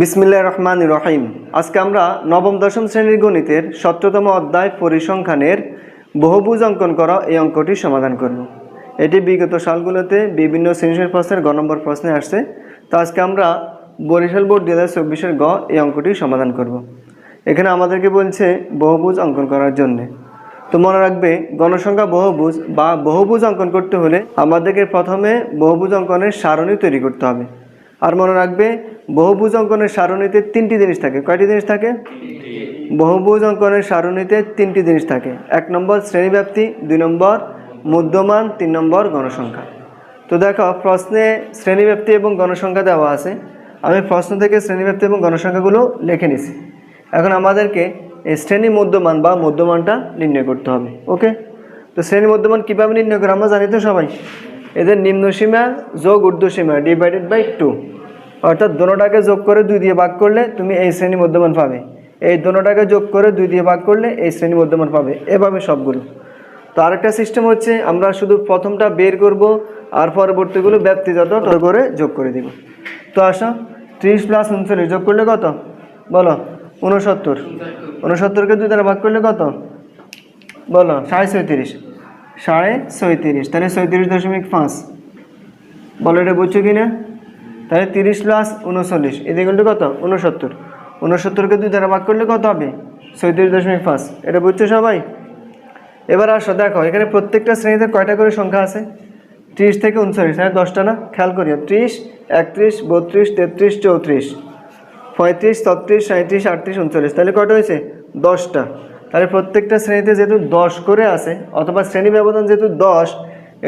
বিসমিল্লাহ রহমান রহিম। আজকে আমরা নবম, দশম শ্রেণির গণিতের সতেরোতম অধ্যায় পরিসংখ্যানের বহুভুজ অঙ্কন করা, এই অঙ্কটি সমাধান করব। এটি বিগত সালগুলোতে বিভিন্ন শ্রেণির প্রশ্নের গ নম্বর প্রশ্নে আসছে। তো আজকে আমরা বরিশাল বোর্ড দু হাজার চব্বিশের গ, এই অঙ্কটি সমাধান করব। এখানে আমাদেরকে বলছে বহুভুজ অঙ্কন করার জন্যে। তো মনে রাখবে, গণসংখ্যা বহুভুজ বা বহুভুজ অঙ্কন করতে হলে আমাদেরকে প্রথমে বহুভুজ অঙ্কনের সারণী তৈরি করতে হবে। আর মনে রাখবে বহুভুজ অঙ্কনের সারণীতে তিনটি জিনিস থাকে। কয়টি জিনিস থাকে? বহুভুজ অঙ্কনের সারণীতে তিনটি জিনিস থাকে। এক নম্বর শ্রেণীব্যাপ্তি দুই নম্বর মধ্যমান তিন নম্বর গণসংখ্যা। তো দেখো প্রশ্নে শ্রেণীব্যাপ্তি এবং গণসংখ্যা দেওয়া আছে। আমি প্রশ্ন থেকে শ্রেণীব্যাপ্তি এবং গণসংখ্যাগুলো লিখে নিছি। এখন আমাদেরকে শ্রেণি মধ্যমান বা মধ্যমানটা নির্ণয় করতে হবে। ওকে? তো শ্রেণি মধ্যমান কীভাবে নির্ণয় করে আমরা জানি তো সবাই? এদের নিম্ন সীমা যোগ ঊর্ধ্ব সীমা ডিভাইডেড বাই টু অর্থাৎ দোনোটাকে যোগ করে দুই দিয়ে ভাগ করলে তুমি এই শ্রেণি মধ্যমান পাবে। এই দোনোটাকে যোগ করে দুই দিয়ে ভাগ করলে এই শ্রেণি মধ্যমান পাবে। এভাবে সবগুলো। তো আরেকটা সিস্টেম হচ্ছে, আমরা শুধু প্রথমটা বের করব আর পরবর্তীগুলো ব্যক্তিগত করে যোগ করে দিব। তো আসো, ত্রিশ প্লাস উনচল্লিশ যোগ করলে কত? বলো উনসত্তর উনসত্তরকে দুই দ্বারা ভাগ করলে কত? বলো, সাড়ে ছয়ত্রিশ। সাড়ে ছয়ত্রিশ, তাহলে ছয়ত্রিশ দশমিক পাঁচ। বলো এটা বুঝছ কি না তাহলে তিরিশ প্লাস উনচল্লিশ এদিকে কত? উনসত্তর উনসত্তরকে দুই দ্বারা ভাগ করলে কত হবে? ছয়ত্রিশ দশমিক পাঁচ। এটা বুঝছ সবাই? এবার আসো, দেখো, এখানে প্রত্যেকটা শ্রেণীতে কয়টা করে সংখ্যা আছে? ত্রিশ থেকে উনচল্লিশ তাহলে দশটা না? খেয়াল করিও, ত্রিশ, একত্রিশ, বত্রিশ, তেত্রিশ, চৌত্রিশ, পঁয়ত্রিশ, ছত্রিশ সাঁত্রিশ আটত্রিশ, উনচল্লিশ, তাহলে কয়টা হয়েছে? দশটা। তাহলে প্রত্যেকটা শ্রেণীতে যেহেতু দশ করে আছে, অথবা শ্রেণি ব্যবধান যেহেতু দশ,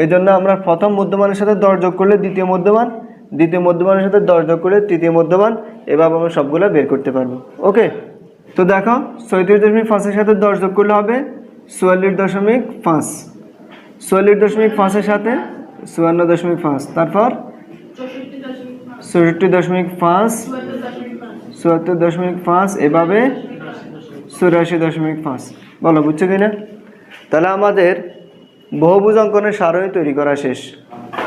এই জন্য আমরা প্রথম মধ্যমানের সাথে দশ যোগ করলে দ্বিতীয় মধ্যমান, দ্বিতীয় মধ্যমানের সাথে দশ যোগ করলে তৃতীয় মধ্যমান, এভাবে আমরা সবগুলো বের করতে পারব। ওকে? তো দেখো, ছয়ত্রিশ দশমিক পাঁচের সাথে দশ যোগ করলে হবে চুয়াল্লিশ দশমিক পাঁচ। চুয়াল্লিশ দশমিক পাঁচের সাথে চুয়ান্ন দশমিক পাঁচ। তারপর? চৌষট্টি দশমিক পাঁচ। চুয়াত্তর দশমিক পাঁচ। এভাবে চুরাশি দশমিক পাঁচ। বলো, বুঝছ কিনা? তাহলে আমাদের বহুভুজ অঙ্কনের সারণী তৈরি করা শেষ।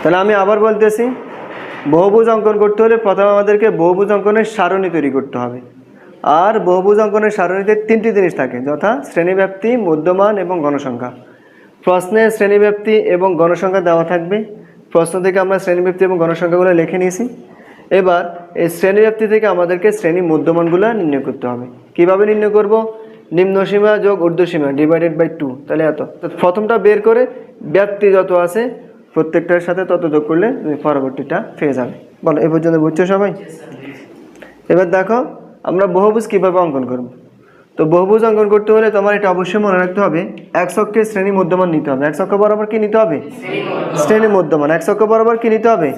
তাহলে আমি আবার বলতেছি, বহুভুজ অঙ্কন করতে হলে প্রথমে আমাদেরকে বহুভুজ অঙ্কনের সারণী তৈরি করতে হবে। আর বহুভুজ অঙ্কনের সারণীতে তিনটি জিনিস থাকে, যথা শ্রেণীব্যাপ্তি, মধ্যমান এবং গণসংখ্যা প্রশ্নে শ্রেণীব্যাপ্তি এবং গণসংখ্যা দেওয়া থাকবে। প্রশ্ন থেকে আমরা শ্রেণীব্যাপ্তি এবং গণসংখ্যাগুলো লিখে নিয়েছি। এবার এই শ্রেণি ব্যক্তি থেকে আমাদেরকে শ্রেণি মধ্যমানগুলো নির্ণয় করতে হবে। কীভাবে নির্ণয় করব? নিম্ন সীমা যোগ ঊর্ধ্ব সীমা ডিভাইডেড বাই টু তাহলে এত। প্রথমটা বের করে ব্যক্তি যত আছে প্রত্যেকটার সাথে তত যোগ করলে তুমি পরবর্তীটা পেয়ে যাবে। বলো এ পর্যন্ত বুঝছ সবাই? এবার দেখো আমরা বহুভুজ কীভাবে অঙ্কন করব? তো বহুভুজ অঙ্কন করতে হলে তোমার এটা অবশ্যই মনে রাখতে হবে। এক ছক্কে শ্রেণি মধ্যমান নিতে হবে। এক ছক্ক বরাবর কি নিতে হবে? শ্রেণি মধ্যমান। এক ছক্ক বরাবর কি নিতে হবে?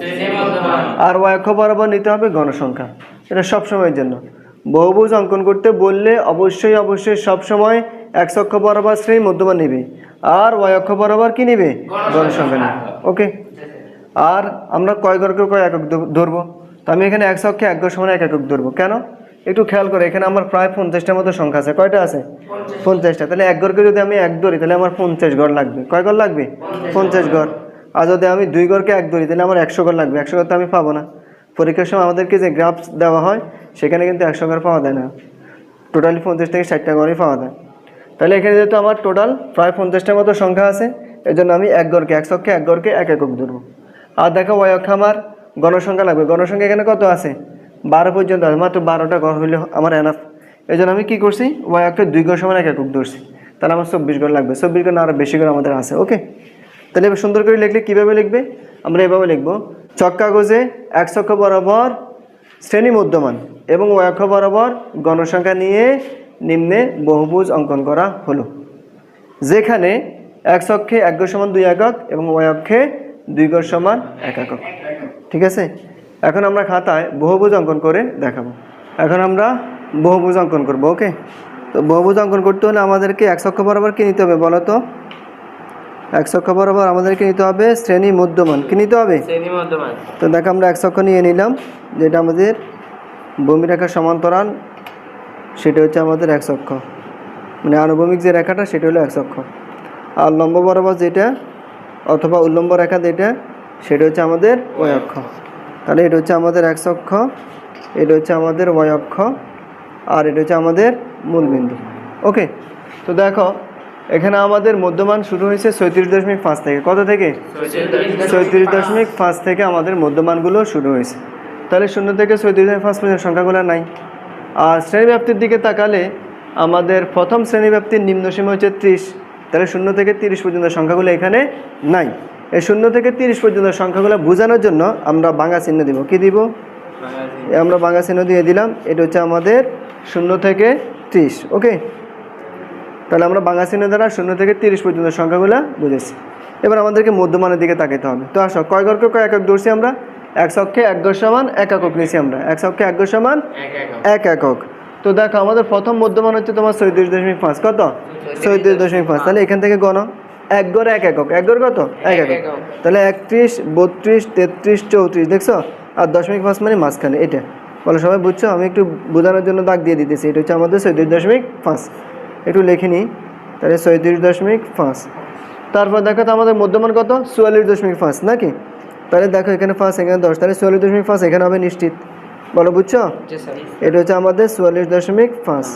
আর ওয়াই অক্ষ বরাবর নিতে হবে গণসংখ্যা এটা সব সময়ের জন্য। বহুভুজ অঙ্কন করতে বললে অবশ্যই অবশ্যই সব সময় এক অক্ষ বরাবর শ্রেণি মধ্যমান নেবে। আর ওয়াই অক্ষ বরাবর কি নেবে? গণসংখ্যা নেবে। ওকে? আর আমরা কয় গড়কে কয় একক ধরবো? তো আমি এখানে এক অক্ষে এক গড় সমান এক একক ধরবো। কেন? একটু খেয়াল করে, এখানে আমার প্রায় পঞ্চাশটার মতো সংখ্যা আছে। কয়টা আছে? পঞ্চাশটা। তাহলে এক গড়কে যদি আমি এক ধরি, তাহলে আমার পঞ্চাশ গড় লাগবে। কয় গড় লাগবে? পঞ্চাশ গড়। আর যদি আমি দুই গড়কে এক ধরি, তাহলে আমার একশো গড় লাগবে। একশো গড় তো আমি পাবো না। পরীক্ষার সময় আমাদেরকে যে গ্রাফ দেওয়া হয়, সেখানে কিন্তু একশো গড় পাওয়া যায় না। টোটালি পঞ্চাশ থেকে ষাটটা গড়ই পাওয়া যায়। তাহলে এখানে যেহেতু আমার টোটাল প্রায় পঞ্চাশটার মতো সংখ্যা আছে এই জন্য আমি এক গড়কে, এক ছক্কে, এক গড়কে এক একক ধরবো। আর দেখো, ওই অক্ষে আমার গণসংখ্যা লাগবে। গণসংখ্যা এখানে কত আছে? বারো পর্যন্ত মাত্র বারোটা গড় হইলে আমার এনাফ এই জন্য আমি কী করছি? ওই অক্ষে দুই গড় সমান এক একক ধরছি। তাহলে আমার চব্বিশ গড় লাগবে। চব্বিশ না আরও বেশি ঘর আমাদের আছে, ওকে? তাহলে এবার সুন্দর করে লিখলে কীভাবে লিখবে? আমরা এভাবে লিখব। চক কাগজে এক চক্ষ বরাবর শ্রেণি মধ্যমান এবং ওই অক্ষ বরাবর গণসংখ্যা নিয়ে নিম্নে বহুভুজ অঙ্কন করা হলো। যেখানে এক অক্ষে এক সমান দুই একক এবং ওই অক্ষে দুই গড় সমান এক একক। ঠিক আছে? এখন আমরা খাতায় বহুভুজ অঙ্কন করে দেখাবো। এখন আমরা বহুভুজ অঙ্কন করব ওকে? তো বহুভুজ অঙ্কন করতে হলে আমাদেরকে এক অক্ষ বরাবর কী নিতে হবে বলো তো? এক অক্ষ বরাবর আমাদেরকে নিতে হবে শ্রেণি মধ্যমান কী নিতে হবে? শ্রেণি মধ্যমান। তো দেখো আমরা এক অক্ষ নিয়ে নিলাম যেটা আমাদের ভূমি রেখার সমান্তরাল সেটা হচ্ছে আমাদের এক অক্ষ। মানে আনুভূমিক যে রেখাটা সেটা হলো এক অক্ষ। আর লম্ব বরাবর যেটা অথবা উল্লম্ব রেখা যেটা সেটা হচ্ছে আমাদের ওই অক্ষ। তাহলে এটা হচ্ছে আমাদের এক অক্ষ, এটা হচ্ছে আমাদের ওয়াই অক্ষ, আর এটা হচ্ছে আমাদের মূলবিন্দু। ওকে তো দেখো, এখানে আমাদের মধ্যমান শুরু হয়েছে ছয়ত্রিশ দশমিক পাঁচ থেকে। কত থেকে? ছয়ত্রিশ দশমিক পাঁচ থেকে আমাদের মধ্যমানগুলো শুরু হয়েছে। তাহলে শূন্য থেকে ছয়ত্রিশ দশমিক পাঁচ পর্যন্ত সংখ্যাগুলো নাই। আর শ্রেণীব্যাপ্তির দিকে তাকালে আমাদের প্রথম শ্রেণীব্যাপ্তির নিম্ন সীমা হচ্ছে ত্রিশ। তাহলে শূন্য থেকে তিরিশ পর্যন্ত সংখ্যাগুলো এখানে নাই। এই শূন্য থেকে তিরিশ পর্যন্ত সংখ্যাগুলো বোঝানোর জন্য আমরা বাংলা চিহ্ন দিব। কি দিব? আমরা বাংলা চিহ্ন দিয়ে দিলাম। এটা হচ্ছে আমাদের শূন্য থেকে ত্রিশ, ওকে? তাহলে আমরা বাংলা চিহ্ন দ্বারা শূন্য থেকে তিরিশ পর্যন্ত সংখ্যাগুলো বুঝেছি। এবার আমাদেরকে মধ্যমানের দিকে তাকাতে হবে। তো আসো, কয় ঘরকে কয় একক ধরছি আমরা? এক সক্ষে এক ঘর সমান এক একক নিয়েছি আমরা। এক সক্ষে এক ঘর সমান এক একক। তো দেখো, আমাদের প্রথম মধ্যমান হচ্ছে তোমার চৌত্রিশ দশমিক পাঁচ। কত? চৌত্রিশ দশমিক পাঁচ। তাহলে এখান থেকে গণ এক গড় এক একক। এক গড় কত? এক একক। তাহলে একত্রিশ বত্রিশ তেত্রিশ চৌত্রিশ দেখছ? আর দশমিক পাঁচ মানে মাঝখানে এটা। বলো সবাই বুঝছ? আমি একটু বোঝানোর জন্য দাগ দিয়ে দিতেছি। এটা হচ্ছে আমাদের চৌত্রিশ দশমিক পাঁচ। একটু লিখে নিই। তাহলে চৌত্রিশ দশমিক পাঁচ। তারপর দেখো তো আমাদের মধ্যমান কত? চুয়াল্লিশ দশমিক পাঁচ নাকি? তাহলে দেখো এখানে পাঁচ এখানে দশ। তাহলে চুয়াল্লিশ দশমিক পাঁচ এখানে হবে নিশ্চিত। বলো বুঝছ? এটা হচ্ছে আমাদের চুয়াল্লিশ দশমিক পাঁচ।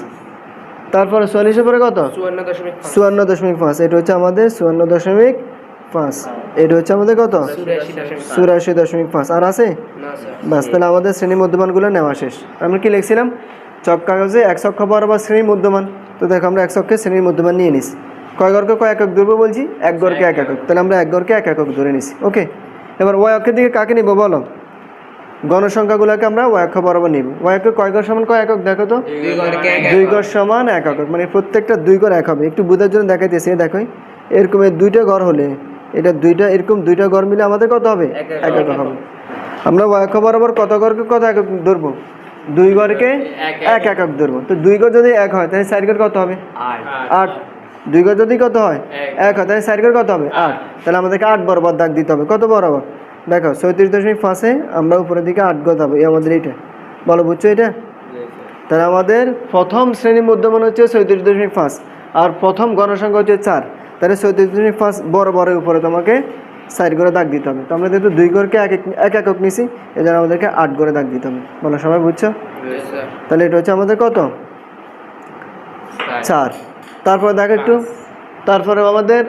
তারপরে চুয়াল্লিশের পরে কত? চুয়ান্ন দশমিক পাঁচ। এটা হচ্ছে আমাদের চুয়ান্ন দশমিক পাঁচ। এটা হচ্ছে আমাদের কত? চুরাশি দশমিক পাঁচ। আর আছে? বাস তাহলে আমাদের শ্রেণি মধ্যমানগুলো নেওয়া শেষ। আমরা কি লিখছিলাম? চক কাগজে এক অক্ষ বরাবর শ্রেণি মধ্যমান। তো দেখো আমরা এক অক্ষে শ্রেণির মধ্যমান নিয়ে নিছি কয় গড়কে কয় একক ধরবো বলছি? এক গড়কে এক একক। তাহলে আমরা এক গড়কে এক একক ধরে নিছি। ওকে? এবার ওয়াই অক্ষের দিকে কাকে নিব বলো? গণসংখ্যাগুলোকে আমরা ওয়াই অক্ষ বরাবর নিব। ওয়াই অক্ষে কয় গড় সমান কয় একক? দেখো তো। দুই গড় সমান এক একক। মানে প্রত্যেকটা দুই গড় এক হবে। একটু বোঝার জন্য দেখাইতেছি দেখো। এরকম দুইটা ঘর হলে এটা দুইটা এরকম দুইটা ঘর মিলে আমাদের কত হবে? এক একক। এক হবে। আমরা ওয়াক্ষ বরাবর কত ঘরকে কত একক ধরবো? দুই ঘরকে এক এক একক ধরবো। তো দুই ঘর যদি এক হয় তাহলে চার ঘর কত হবে? আট। দুই ঘর যদি কত হয়? এক। এক হয় তাহলে চার ঘর কত হবে? আট। তাহলে আমাদেরকে আট বরাবর দাগ দিতে হবে। কত বরাবর? দেখো চৌত্রিশ দশমিক পাঁচে আমরা উপরের দিকে আট গত হবে এই আমাদের এটা বলো বুঝছ এটা তাহলে আমাদের প্রথম শ্রেণির মধ্যমান হচ্ছে চৌত্রিশ দশমিক পাঁচ আর প্রথম গণসংখ্যা হচ্ছে চার। তাহলে চৌত্রিশ দশমিক পাঁচ বড় বড় উপরে তোমাকে সাইড করে দাগ দিতে হবে। তো আমরা যেহেতু দুই ঘরকে এক এক- এক একক নিছি এই জন্য আমাদেরকে আট করে দাগ দিতে হবে। বলো সবাই বুঝছ? তাহলে এটা হচ্ছে আমাদের কত? চার। তারপরে দেখো একটু। তারপরে আমাদের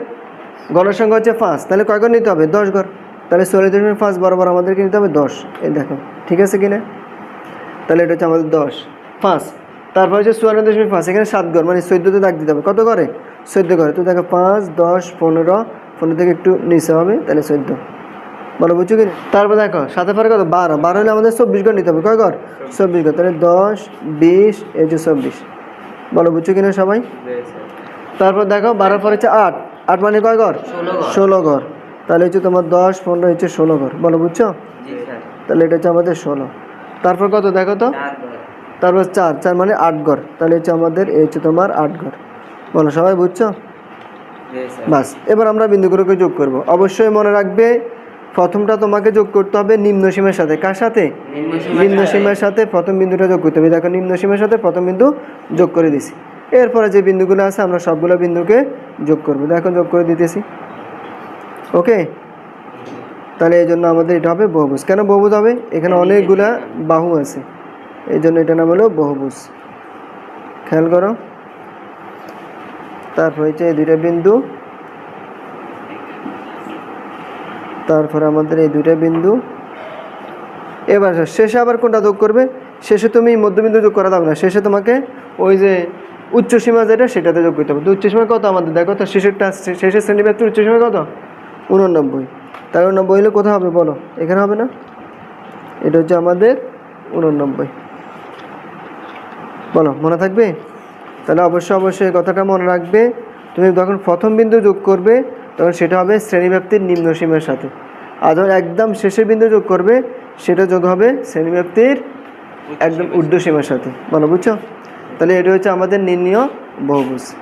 গণসংখ্যা হচ্ছে পাঁচ। তাহলে কয় ঘর নিতে হবে? দশ ঘর। তাহলে চল্লিশ দশমিক পাঁচ বরাবর আমাদেরকে নিতে হবে দশ। এই দেখো ঠিক আছে কিনা? তাহলে এটা হচ্ছে আমাদের দশ। পাঁচ। তারপর হচ্ছে চুয়ান্ন দশমিক পাঁচ এখানে সাত ঘর মানে চোদ্দোতে দাগ দিতে হবে। কত করে চোদ্দ ঘরে। তো দেখো পাঁচ দশ পনেরো পনেরো থেকে একটু নিচে হবে তাহলে চোদ্দ। বলো বুঝছ কি তারপর দেখো সাথে পরে কত? বারো। বারো হলে আমাদের চব্বিশ ঘর নিতে হবে। কয় ঘর? চব্বিশ ঘর। তাহলে দশ বিশ এই যে চব্বিশ। বলো বুঝছ কিনা সবাই? তারপর দেখো বারোর পর হচ্ছে আট। আট মানে কয় ঘর। ষোলো ঘর। তাহলে হচ্ছে তোমার দশ পনেরো হচ্ছে ষোলো ঘর বলো বুঝছ? তাহলে এটা হচ্ছে আমাদের ষোলো। তারপর কত দেখো তো? তারপর চার চার মানে আট ঘর। তাহলে হচ্ছে আমাদের এই হচ্ছে তোমার আট ঘর। বলো সবাই বুঝছ? বাস এবার আমরা বিন্দুগুলোকে যোগ করব। অবশ্যই মনে রাখবে প্রথমটা তোমাকে যোগ করতে হবে নিম্ন সীমার সাথে। কার সাথে? নিম্ন সীমার সাথে। প্রথম বিন্দুটা যোগ করতে হবে। দেখো নিম্ন সীমার সাথে প্রথম বিন্দু যোগ করে দিছি। এরপরে যে বিন্দুগুলো আছে আমরা সবগুলো বিন্দুকে যোগ করব। দেখো যোগ করে দিতেছি। ওকে? তাহলে এই জন্য আমাদের এটা হবে বহুভুজ। কেন বহুভুজ হবে? এখানে অনেকগুলা বাহু আছে। এই জন্য এটা নাম হলো বহুভুজ। খেয়াল করো। তারপর হচ্ছে এই দুইটা বিন্দু। তারপর আমাদের এই দুইটা বিন্দু। এবার শেষে আবার কোনটা যোগ করবে? শেষে তুমি মধ্যবিন্দু যোগ করা যাবে না। শেষে তোমাকে ওই যে উচ্চ সীমা যেটা, সেটাতে যোগ করতে হবে। তো উচ্চ সীমা কত আমাদের? দেখো তো শেষেরটা শেষের সেন্টিমিটার উচ্চ সীমা কত? উননব্বই। তার উননব্বই হলে কোথাও হবে বলো? এখানে হবে না? এটা হচ্ছে আমাদের উননব্বই। বলো মনে থাকবে? তাহলে অবশ্যই অবশ্যই কথাটা মনে রাখবে। তুমি যখন প্রথম বিন্দু যোগ করবে তখন সেটা হবে শ্রেণীব্যাপ্তির নিম্ন সীমার সাথে। আর যখন একদম শেষের বিন্দু যোগ করবে সেটা যোগ হবে শ্রেণীব্যাপ্তির একদম ঊর্ধ্ব সীমার সাথে। বলো বুঝছ? তাহলে এটা হচ্ছে আমাদের নির্ণীয় বহুভুজ।